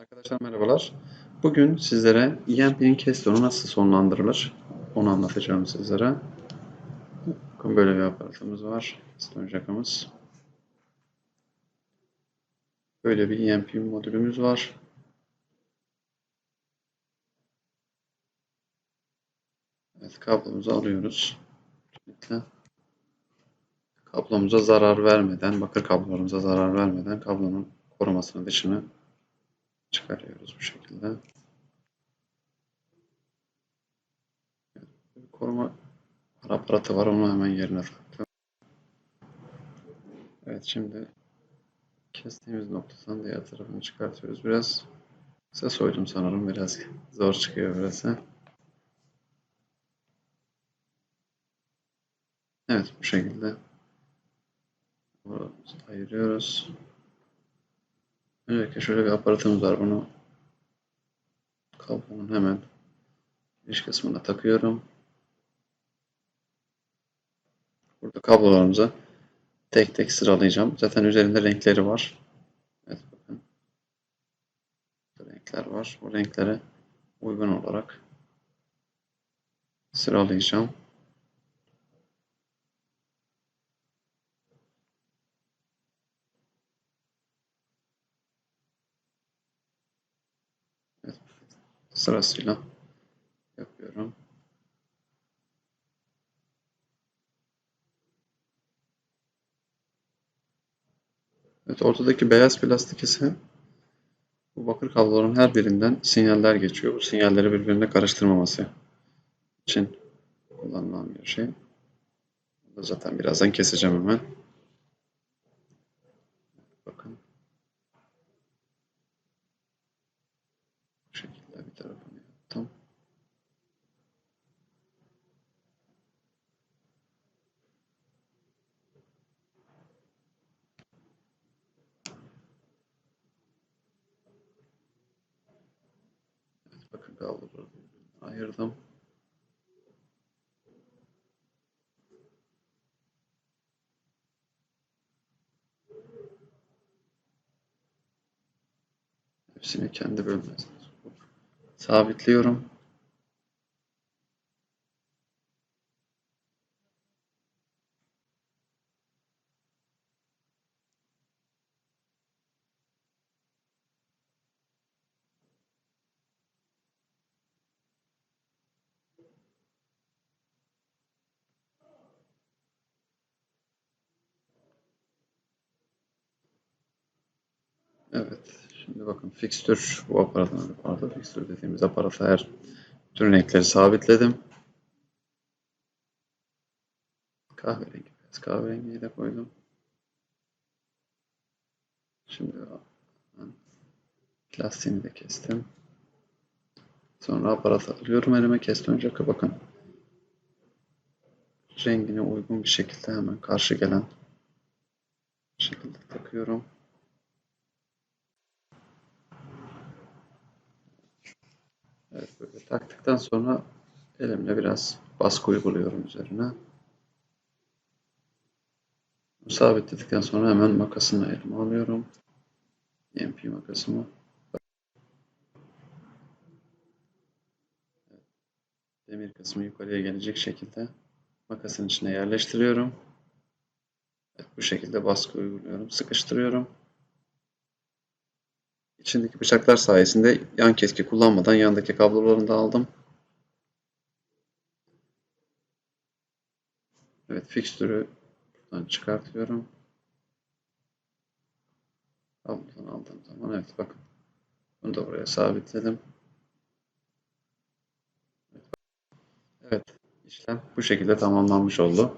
Arkadaşlar merhabalar. Bugün sizlere EMP'nin kestonu nasıl sonlandırılır onu anlatacağım sizlere. Bakın böyle bir aparatımız var. Keston jackamız. Böyle bir EMP modülümüz var. Evet kablomuzu alıyoruz. Kablomuza zarar vermeden, bakır kablolarımıza zarar vermeden kablonun korumasını dışını çıkarıyoruz bu şekilde. Koruma aparatı var onu hemen yerine taktım. Evet şimdi kestiğimiz noktadan diğer tarafını çıkartıyoruz. Biraz ses soydum sanırım biraz zor çıkıyor burası. Evet bu şekilde ayırıyoruz. Öncelikle şöyle bir aparatımız var. Bunu kablonun hemen giriş kısmına takıyorum. Burada kablolarımızı tek tek sıralayacağım. Zaten üzerinde renkleri var. Evet bakın. Burada renkler var. Bu renklere uygun olarak sıralayacağım. Sırasıyla yapıyorum. Evet, ortadaki beyaz plastik ise bu bakır kabloların her birinden sinyaller geçiyor. Bu sinyalleri birbirine karıştırmaması için kullanılan bir şey. Bunu zaten birazdan keseceğim hemen. Bakın. Bu şekilde bir tarafını yaptım. Evet, bakın kabloları ayırdım. Hepsini kendi bölmesine sabitliyorum. Evet. Şimdi bakın fikstür bu aparatın pardon fikstür dediğimiz aparata her bütün renkleri sabitledim. Kahverengi beyaz kahverengiyi de koydum. Şimdi lastiğini de kestim. Sonra aparatı alıyorum elime kestim jaka bakın. Rengine uygun bir şekilde hemen karşı gelen şekilde takıyorum. Taktıktan sonra elimle biraz baskı uyguluyorum üzerine. Sabitledikten sonra hemen makasını elime alıyorum. EMP makasımı. Demir kısmı yukarıya gelecek şekilde makasın içine yerleştiriyorum. Evet, bu şekilde baskı uyguluyorum. Sıkıştırıyorum. İçindeki bıçaklar sayesinde yan keski kullanmadan yandaki kablolarını da aldım. Evet, fikstürü buradan çıkartıyorum. Kablodan aldığım zaman evet bakın. Bunu da buraya sabitledim. Evet, işlem bu şekilde tamamlanmış oldu.